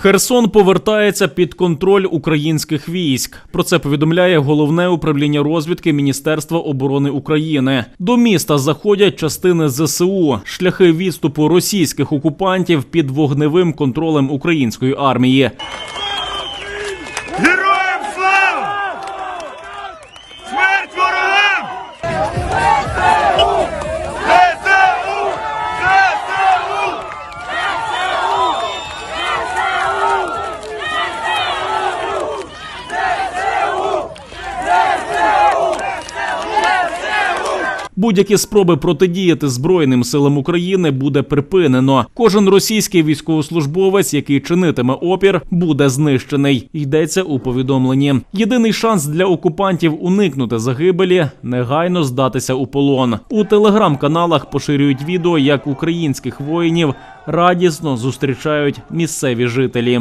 Херсон повертається під контроль українських військ. Про це повідомляє головне управління розвідки Міністерства оборони України. До міста заходять частини ЗСУ, шляхи відступу російських окупантів під вогневим контролем української армії. Героям слава! Смерть ворогам! ЗСУ! ЗСУ! ЗСУ! Будь-які спроби протидіяти Збройним силам України буде припинено. Кожен російський військовослужбовець, який чинитиме опір, буде знищений. Йдеться у повідомленні. Єдиний шанс для окупантів уникнути загибелі негайно здатися у полон. У телеграм-каналах поширюють відео, як українських воїнів радісно зустрічають місцеві жителі.